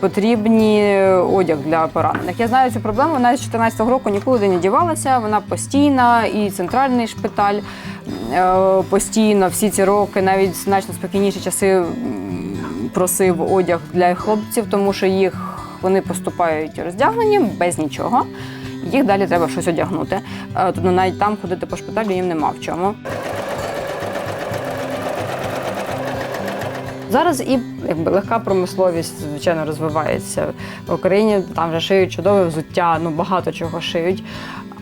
потрібні одяг для поранених. Я знаю цю проблему. Вона з 2014 року нікуди не дівалася. Вона постійна, і центральний шпиталь е, постійно всі ці роки, навіть значно спокійніші часи просив одяг для хлопців, тому що їх вони поступають роздягнені без нічого. Їх далі треба щось одягнути. Е, Тобто навіть там ходити по шпиталю їм нема в чому. Зараз і якби легка промисловість, звичайно, розвивається в Україні. Там вже шиють чудове взуття, ну багато чого шиють.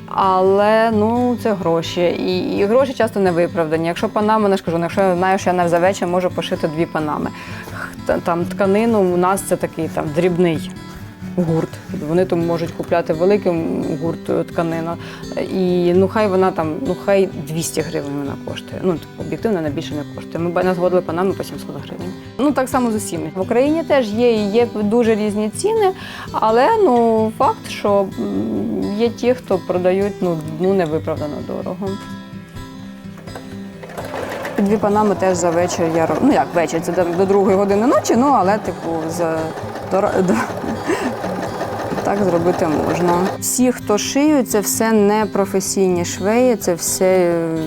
Але ну це гроші, і, і гроші часто не виправдані. Якщо панами, не ж кажу, ну, якщо я знаю, що я на за можу пошити дві панами. Там тканину у нас це такий там дрібний гурт. Вони там можуть купляти великим гурт е, тканину. І ну хай вона там, ну хай 200 гривень вона коштує. Ну об'єктивно вона більше не коштує. Ми нас водили панами по 700 гривень. Ну так само з усім. В Україні теж є і є дуже різні ціни, але ну факт, що є ті, хто продають ну, ну невиправдано дорого. Дві панами теж за вечір я роб- Ну як вечір, це до, другої години ночі, ну але типу за так зробити можна. Всі, хто шиють, це все не професійні швеї, це все е,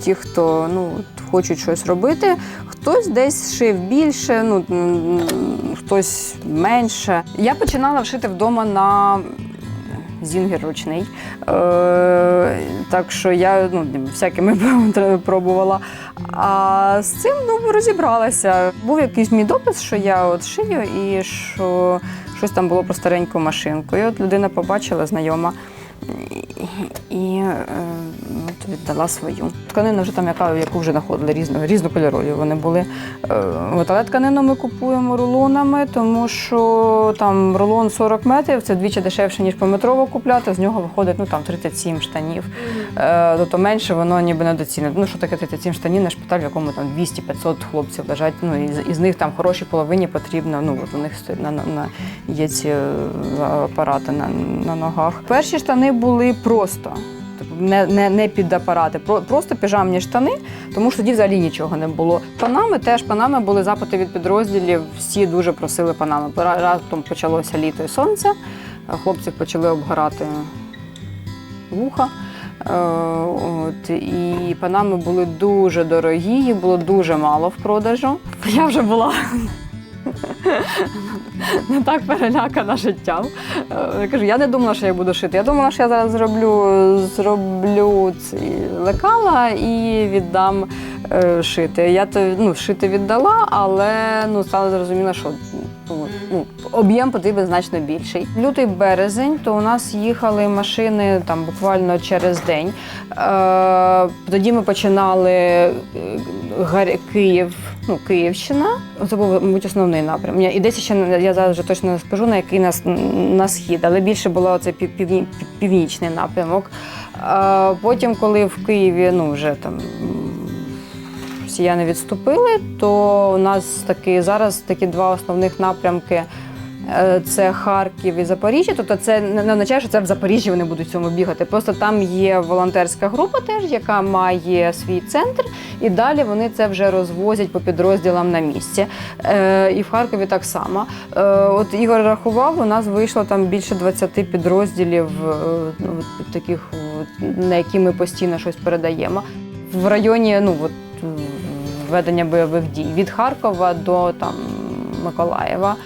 ті, хто ну, хочуть щось робити. Хтось десь шив більше, ну хтось менше. Я починала вшити вдома на зінгер ручний. Е, так що я ну, всякими пробувала. А з цим ну, розібралася. Був якийсь мій допис, що я от шию і що щось там було про стареньку машинку. І от людина побачила, знайома. І, і е, от віддала свою. Тканина вже там, яка, яку вже знаходили, різно, різнокольорові вони були. Е, от, але тканину ми купуємо рулонами, тому що там рулон 40 метрів, це двічі дешевше, ніж пометрово купляти. З нього виходить ну, там, 37 штанів. Е, тобто менше воно ніби недоцільне. Ну що таке 37 штанів на шпиталь, в якому там 200-500 хлопців лежать. Ну, із, із них там хорошій половині потрібно. Ну, от у них стоїть на, на, на, є ці апарати на, на ногах. Перші штани були просто. Не, не, не під апарати, про- просто піжамні штани, тому що тоді взагалі нічого не було. Панами теж панами були запити від підрозділів. Всі дуже просили панами. Раптом почалося літо і сонце. Хлопці почали обгорати вуха. Е, От, і панами були дуже дорогі, їх було дуже мало в продажу. Я вже була не так перелякана життям. Е, Я кажу, я не думала, що я буду шити. Я думала, що я зараз зроблю, зроблю ці лекала і віддам е, шити. Я то ну, шити віддала, але ну, стало зрозуміло, що ну, ну, об'єм потрібен значно більший. Лютий березень, то у нас їхали машини там буквально через день. Е, тоді ми починали е, Київ, ну, Київщина. Це був, мабуть, основний напрям. І десь ще я зараз вже точно не скажу, на який нас на схід, але більше було це пів- півні- північний напрямок. А потім, коли в Києві ну, вже там росіяни відступили, то у нас таки зараз такі два основних напрямки. Е, Це Харків і Запоріжжя. Тобто це не означає, що це в Запоріжжі вони будуть в цьому бігати. Просто там є волонтерська група, теж яка має свій центр, і далі вони це вже розвозять по підрозділам на місці. Е, І в Харкові так само. Е, От Ігор рахував, у нас вийшло там більше 20 підрозділів, ну, таких, на які ми постійно щось передаємо. В районі ну, от, ведення бойових дій від Харкова до там, Миколаєва.